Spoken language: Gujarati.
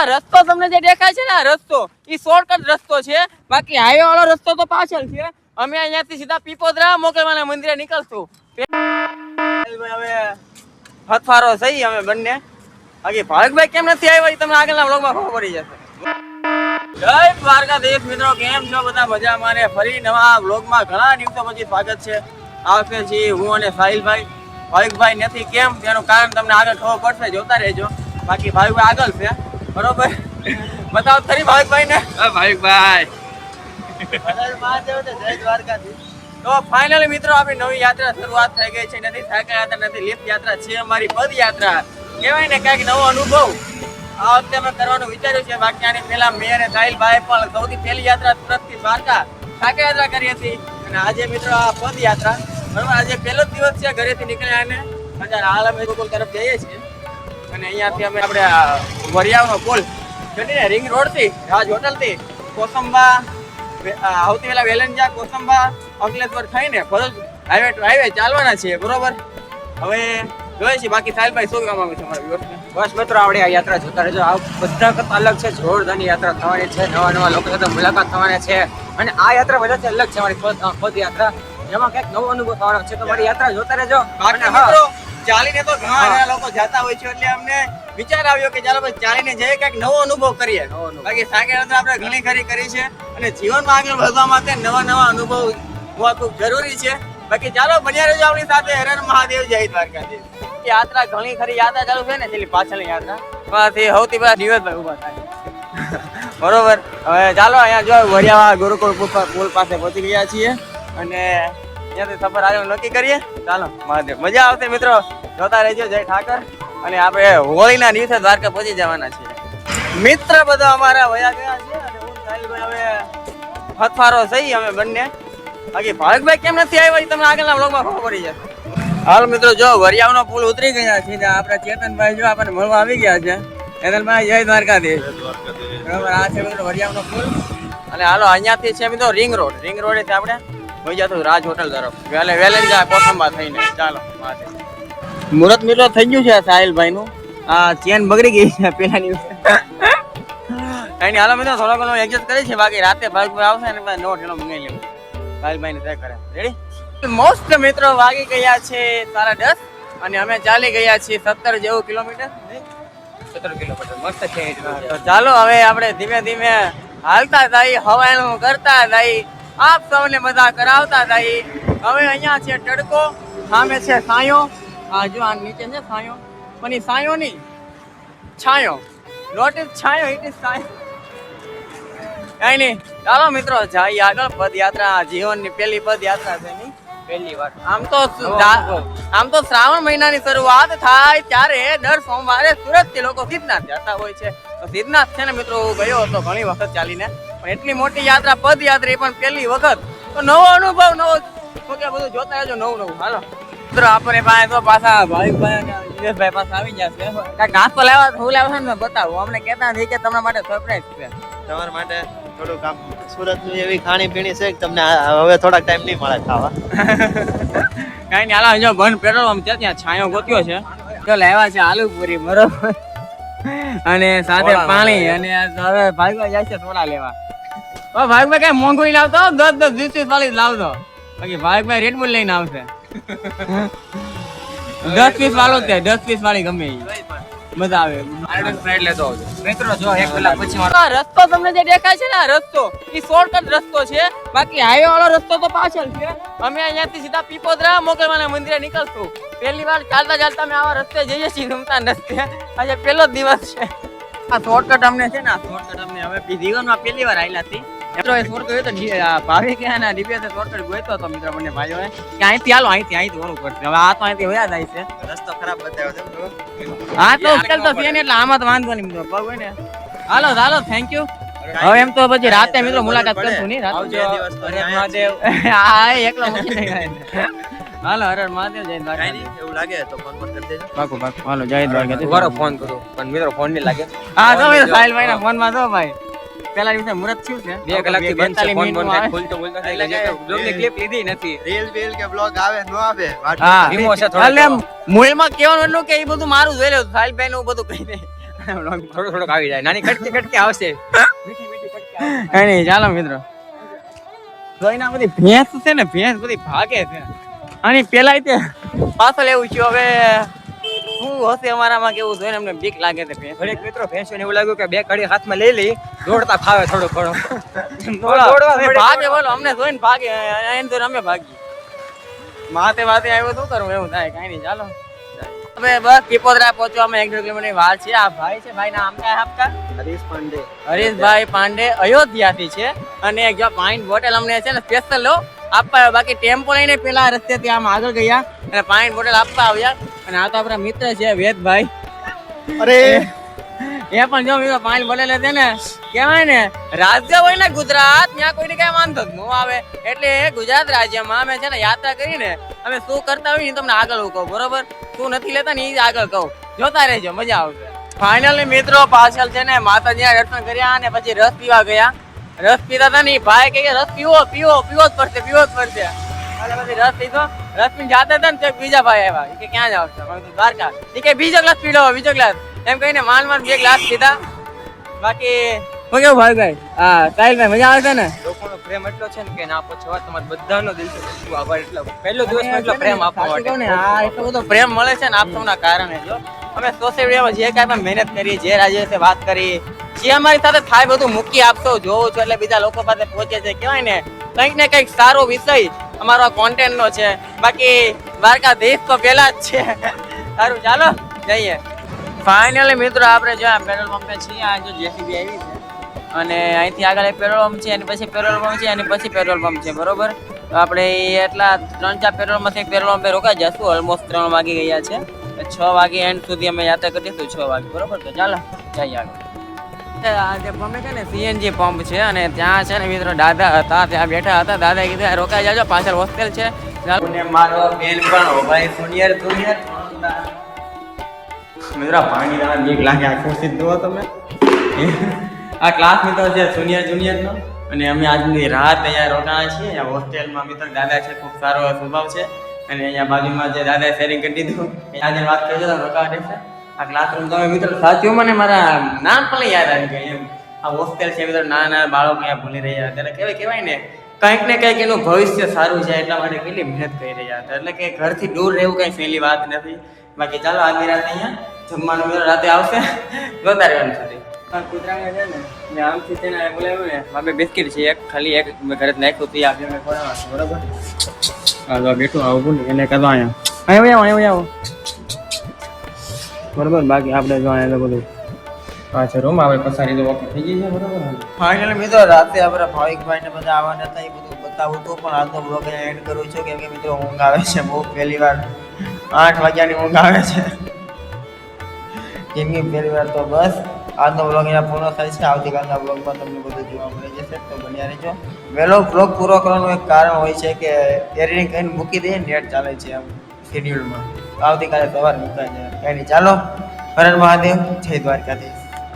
આ રસ્તો તમને જે દેખાય છે ને, આ રસ્તો એ શોર્ટકટ રસ્તો છે. બાકી હાઈવે વાળો રસ્તો તો પાછળ છે. અમે અહીંયાથી સીધા પીપોદરા મોકલવાના મંદિરે નીકળશું. હવે સહી અમે બંને. બાકી ભાવિકભાઈ કેમ નથી આવ્યો? તમને આગળના બ્લોગમાં ખબર પડી જશે. મિત્રો, કેમ છો બધા? મજામાં ને ફરી નવા વ્લોગમાં ઘણા દિવસો પછી છે. આ વખતે હું અને સાહિલભાઈ. ભાવિકભાઈ નથી કેમ? તેનું કારણ તમને આગળ ખબર પડશે. જોતા રહેજો. બાકી ભાવિકભાઈ આગળ છે. બરોબર? બતાવો ખરી ભાવિકભાઈ. ને ભાવિકભાઈ તો ફાઇનલી મિત્રો આપણી નવી યાત્રા શરૂઆત થઈ ગઈ છે. નથી થાકા યાત્રા નથી લિફ્ટ યાત્રા છે અમારી પદયાત્રા. કહેવાય ને કાંઈક નવો અનુભવ. આ વખતે અમે કરવાનું વિચાર્યું છે. બાકી આની પહેલા મેં અને સાહિલભાઈ પણ સૌથી પહેલી યાત્રા સુરતથી દ્વારકા થાકા યાત્રા કરી હતી. અને આજે મિત્રો આ પદયાત્રા. બરોબર? આજે પહેલો જ દિવસ છે ઘરેથી નીકળ્યા અને અત્યારે હાલ અમે ગોકુલ તરફ જઈએ છીએ. અને અહીંયાથી અમે આપણે આ પુલ ચડીને રિંગ રોડથી રાજ હોટલથી કોસંબા આવતી સૌથી પહેલા વેલંજા કોસંબા અંકલેશ્વર થઈને ભરૂચ હાઈવે ટુ હાઈવે ચાલવાના છીએ બરોબર? હવે જોઈએ છીએ બાકી સાહેબભાઈ શું કામ આવે છે અમારા બસ મિત્રો આપણે આ યાત્રા જોતા રહેજો. આ બધા કરતા અલગ છે જોરદારની યાત્રા થવાની છે નવા નવા લોકો સાથે મુલાકાત થવાની છે. અને આ યાત્રા બધાથી અલગ છે અમારી યાત્રા પદયાત્રા. એમાં કંઈક નવો અનુભવ થવાનો છે તો મારી યાત્રા જોતા રહેજો. અને હા, મિત્રો ચાલીને તો ઘણા. લોકો જતા હોય છે એટલે અમને વિચાર આવ્યો કે ચાલો ભાઈ ચાલીને જઈએ કંઈક નવો અનુભવ કરીએ. બાકી સાગર આપણે ઘણી ખરી કરી છે અને જીવનમાં આગળ વધવા માટે નવા નવા અનુભવ હોવા ખૂબ જરૂરી છે. બાકી ચાલો બન્યા રહેજો આપણી સાથે. હરણ હર મહાદેવ જય દ્વારકાધીશ. યાત્રા ઘણી ખરી યાત્રા ચાલુ છે ને છેલ્લી પાછળની યાત્રા? એ સૌથી પહેલા દિવસભાઈ ઊભા થાય. બરોબર. હવે ચાલો અહીંયા જો વરિયાવા ગુરુકુળ પુલ પુલ પાસે પહોંચી ગયા છીએ. અને ત્યાંથી સફર આજે નક્કી કરીએ. ચાલો મહાદેવ. મજા આવશે મિત્રો. જોતા રહેજો જય ઠાકર. અને આપણે હોળીના દિવસે દ્વારકા પહોંચી જવાના છીએ. મિત્ર બધા અમારા વયા ગયા છે અને હું સાહિલભાઈ હવે હથવારો થઈ અમે બંને. બાકી ભાવિકભાઈ કેમ નથી આવ્યા? તમે તમને આગળના બ્લોગમાં ખબર પડી જશે. હાલ મિત્રો જો વરિયાવનો પુલ ઉતરી ગયા છે આપણા ચેતનભાઈ જો આપણને મળવા આવી ગયા છે. ચેતનભાઈ જય દ્વારકાધીશ. બરાબર આ છે મિત્રો વરિયાવનો પુલ. અને હાલો અહીંયાથી છે મિત્રો રિંગ રોડ. રિંગ રોડેથી આપણે હોઈ જતું રાજ હોટલ તરફ. વેલે વેલેન્જા કોથંબા થઈને. ચાલો મહાદેવ મુહૂર્ત મિત્રો થઈ ગયું છે સાહિલભાઈ નું આ ચેન બગડી ગઈ છે પેલાની. નહીં હાલો મિત્રો થોડો ઘણો એડજસ્ટ કરી છે. બાકી રાતે ભાવિકભાઈ આવશે ને નવો ઠેલો મંગાવી લેવું. સાહિલભાઈ ને તય કરે રેડી મોસ્ટ મિત્રો વાગી ગયા છે તારા દસ અને અમે ચાલી ગયા છીએ સત્તર જેવું કિલોમીટર. સત્તર કિલોમીટર. મસ્ત છે તો ચાલો હવે આપણે ધીમે ધીમે હાલતા જાય હવાનું કરતા જઈએ આપ સૌને મજા કરાવતા થાય હવે અહીંયા છે તડકો સામે છે સાયો. આ જો આ નીચે છે સાયો. પણ એ સાયો નહીં છાયો. નોટ ઇઝ છાયો? ઇટ ઇઝ સાયો. કઈ નહીં. ચાલો મિત્રો જાય આગળ પદયાત્રા. જીવનની પહેલી પદયાત્રા છે નહીં પહેલી વાર. આમ તો આમ તો શ્રાવણ મહિનાની શરૂઆત થાય ત્યારે દર સોમવારે સુરતથી લોકો સિદ્ધનાથ જતા હોય છે. તો સિદ્ધનાથ છે ને મિત્રો હું ગયો હતો ઘણી વખત ચાલીને. પણ એટલી મોટી યાત્રા પદયાત્રા એ પણ પહેલી વખત. તો નવો અનુભવ નવો કે બધું જોતા રહેજો નવું નવું. હાલો. મિત્રો આપણે પાસે તો પાછા ભાઈ દિનેશભાઈ પાસે આવી ગયા છે. કાંઈક નાસ્તો લેવા હું લેવા છે ને બતાવું. અમને કહેતા નથી કે તમારા માટે સરપ્રાઈઝ છે. તમારા માટે થોડુંક આમ સુરતની એવી ખાણી પીણી છે કે તમને હવે થોડાક ટાઈમ નહીં મળે ખાવા. કઈ નહીં હાલો જો બંધ પેટ્રોલ પંપ છે ત્યાં છાંયો ગોત્યો છે. તો લેવા છે આલુ પૂરી બરોબર. અને સાથે પાણી અને ભાઈભાઈ જાય છે સોડા લેવા. ઓ ભાઈભાઈ કઈ મોંઘું લાવતો? દસ દસ વીસ વીસ વાળી લાવતો. બાકી ભાઈભાઈ રેડ બુલ લઈને આવશે. દસ વીસ વાળો છે દસ વીસ વાળી ગમે મજા આવે. આર્ડર લેતો આવજો. મિત્રો જો એક કલાક પછી રસ્તો તમને જે દેખાય છે ને રસ્તો એ શોર્ટકટ રસ્તો છે. બાકી હાઈવે વાળો રસ્તો તો પાછળ છે. અમે અહીંયાથી સીધા પીપોદરા મોગલવાના મંદિરે નીકળશું. પહેલી વાર ચાલતા ચાલતા અમે આવા રસ્તે જઈએ છીએ રમતા રસ્તે. આજે પહેલો જ દિવસ છે. આ શોર્ટકટ અમને છે ને આ શોર્ટકટ અમને હવે જીવનમાં પહેલી વાર આવેલા હતી મિત્રો એ શોર્ટકટ હોય તો શોર્ટકટ હતો મિત્રો ભાઈઓએ કે અહીંથી હાલો અહીંથી અહીંથી ઓલું પડશે હવે આ તો અહીંથી વયા જાય છે. રસ્તો ખરાબ બતાવ્યો છે હા તો ઉકેલ છે ને એટલે આમાં તો વાંધો નહીં મિત્રો. પગ હોય ને. હાલો હાલો થેન્ક યુ હવે એમ તો પછી રાતે મિત્રો મુલાકાત કરશું નહીં રાતે. મહાદેવ. હા એકલો મૂકી નહીં. હાલો હર હર મહાદેવ જય દ્વારકા. નહીં, એવું લાગે તો ફોન ફોન કરી દેજો. પાકું પાકું. હાલો જય દ્વારકા. વારો ફોન કરો. પણ મિત્રો ફોન નહીં લાગે. હા તો મિત્રો સાહિલભાઈ ના ફોનમાં તો ભાઈ. પેલા દિવસે મુરત થયું છે. બે કલાકથી બંધ છે 42 ફોન ફોન. ખોલતો બોલતો થઈ લાગે. બ્લોગ કે ક્લિપ લીધી નથી. રીલ બીલ કે બ્લોગ આવે નો આવે હા. ધીમો છે થોડો એટલે મૂળમાં કેવાનું એટલું કે એ બધું મારું જોઈ લેવું સાહિલભાઈ નું બધું કહી દે થોડું થોડુંક આવી જાય. નાની કટકી કટકી આવશે. મીઠી મીઠી કટકી. ચાલો મિત્રો. જોઈને આ બધી ભેંસ છે ને ભેંસ બધી ભાગે છે. અને પેલા તે પાછળ એવું છે. હવે શું હશે અમારામાં કેવું જોઈને અમને બીક લાગે છે ભેંસ. ઘડીક મિત્રો ભેંસોને એવું લાગ્યું કે બે કડી હાથમાં લઈ લઈ દોડતા ફાવે થોડો ઘણું. ભાગે બોલો અમને જોઈને ભાગે એને જોઈને અમે ભાગીએ. માથે માથે આવ્યો શું કરવું એવું થાય કઈ નહીં. ચાલો. હવે બસ પીપોદરા પહોંચવામાં એક દોઢ કિલોમીટરની વાર છે. આ ભાઈ છે ભાઈ નામ ક્યાં આપકા? હરીશ પાંડે. હરીશભાઈ પાંડે અયોધ્યાથી છે. અને એક જો પાણી બોટલ અમને છે ને સ્પેશિયલ લો આપવા આવ્યો. બાકી ટેમ્પો લઈને પેલા રસ્તેથી આમ આગળ ગયા. અને પાણી બોટલ આપવા આવ્યા. અને આ તો આપણા મિત્ર છે વેદભાઈ. અરે એ પણ જો મેં પાણી બોટલ છે ને, કહેવાય ને, રાજ્ય હોય ને ગુજરાત, ત્યાં કોઈને કઈ વાંધો જ ન આવે. એટલે ગુજરાત રાજ્યમાં અમે છે ને યાત્રા કરીને અમે શું કરતા હોઈએ ને તમને આગળ હું કહું, બરોબર? શું નથી લેતા ને એ આગળ કહું. જોતા રહેજો, મજા આવશે. ફાઇનલી મિત્રો પાછળ છે ને માતાજીના દર્શન કર્યા અને પછી રસ પીવા ગયા. રસ પીતા હતા ને ઈ ભાઈ કે, રસ પીવો પીવો પીવો જ પડશે, પીવો જ પડશે. અને પછી રસ પીધો. રસ પીને જાતા હતા ને બીજા ભાઈ આવ્યા. કે, ક્યાં જાવ છો? દ્વારકા. એ કે, બીજો ગ્લાસ પી બીજો ગ્લાસ. એમ કહીને માલ માલ બે ગ્લાસ પીધા. બાકી હું કેવું ભાઈ ભાઈ? હા સાહિલ ભાઈ મજા આવે છે ને? લોકોનો પ્રેમ એટલો છે ને કે ના પૂછો તમારો બધાનો ખૂબ ખૂબ આભાર એટલો? પહેલો દિવસ એટલો પ્રેમ આપવા માટે. હા એટલો બધો પ્રેમ મળે છે ને આપ સૌના કારણે જો અમે સોશિયલ મીડિયામાં જે કાંઈ પણ મહેનત કરી જે રાજ્ય વિશે વાત કરી જે અમારી સાથે થાય બધું મૂકી આપતો જોવો છો એટલે બીજા લોકો પાસે પહોંચે છે. કહેવાય ને કંઈક ને કંઈક સારો વિષય અમારો કોન્ટેન્ટ નો છે. બાકી દ્વારકાધીશ તો પેલા જ છે. સારું ચાલો જઈએ. ફાઇનલી મિત્રો, આપણે જો આ પેટ્રોલ પંપે છીએ. આ જો જેસીબી આવી છે. અને અહીંથી આગળ એક પેટ્રોલ પંપ છે, એની પછી પેટ્રોલ પંપ છે, એની પછી પેટ્રોલ પંપ છે, બરોબર? તો આપણે એટલા ત્રણ ચાર પેટ્રોલમાંથી પેટ્રોલ પંપે રોકાઈ જશું. ઓલમોસ્ટ ત્રણ વાગી ગયા છે. છ વાગે એન્ડ સુધી અમે યાત્રા કરીશું છ વાગે, બરોબર? તો ચાલો, જઈએ આગળ. આ પંપ છે ને સીએનજી પંપ છે, અને ત્યાં છે ને, મિત્રો, દાદા હતા, ત્યાં બેઠા હતા. દાદા કીધું રોકાઈ જાજો, પાછળ હોસ્ટેલ છે. મારો બેન પણ ભાઈ સુનિયર જુનિયર મિત્રો પાણી ના બીક લાગે આખું સીધો તમે. આ ક્લાસ મિત્રો છે જુનિયર જુનિયરનો અને અમે આજની રાત અહીંયા રોકાણા છીએ. અહીંયા હોસ્ટેલમાં મિત્ર દાદા છે, ખૂબ સારો સ્વભાવ છે. અને અહીંયા બાજુમાં જે દાદા શેરિંગ કરી દીધું આજે વાત કરજો તો રોકાવા આ ક્લાસરૂમ તમે મિત્રો સાચું મને મારા નામ પણ યાદ આવી ગયા એમ. આ હોસ્ટેલ છે મિત્રો, નાના નાના બાળકો અહીંયા ભૂલી રહ્યા હતા. એટલે કહેવાય કહેવાય ને, કંઈક ને કંઈક એનું ભવિષ્ય સારું છે એટલા માટે કેટલી મહેનત કરી રહ્યા હતા. એટલે કે ઘરથી દૂર રહેવું કંઈ સહેલી વાત નથી. બાકી ચાલો આગલી રાત અહીંયા જમવાનું મિત્રો રાતે આવશે. જોતા રહેવાનું સુધી કૂતરાને છે ને મેં આમથી છે ને બોલાવ્યું ને બાપે બિસ્કિટ છે એક ખાલી એક મેં ઘરે નાખ્યું હતું એ મેં બરાબર? હા તો બેઠું આવું ને એને કરવા અહીંયા. અહીંયા આવો અહીંયા આવો બરાબર બાકી આપણે જો અહીંયા બધું પાછળ રૂમ આપણે પસારી તો વખત થઈ ગઈ છે બરાબર? ફાઇનલ મિત્રો રાતે આપણે ભાવિકભાઈ ને બધા આવવાના હતા એ બધું બતાવું તો પણ આજનો બ્લોગ એન્ડ કરું છું કેમ કે મિત્રો ઊંઘ આવે છે બહુ પહેલી વાર આઠ વાગ્યાની ઊંઘ આવે છે. કેમ પહેલી વાર તો બસ. આજનો બ્લોગ અહીંયા પૂર્ણ થાય છે. આવતીકાલના બ્લોગમાં તમને બધું જોવા મળી જશે. તો બન્યા રહેજો. વહેલો બ્લોગ પૂરો કરવાનું એક કારણ હોય છે કે એડિટિંગ કહીને મૂકી દઈએ નેટ ચાલે છે આમ શેડ્યુલમાં આવતીકાલે સવાર મૂકાય જાય નહીં ચાલો. હરણ મહાદેવ. જય દ્વારકાધીશ.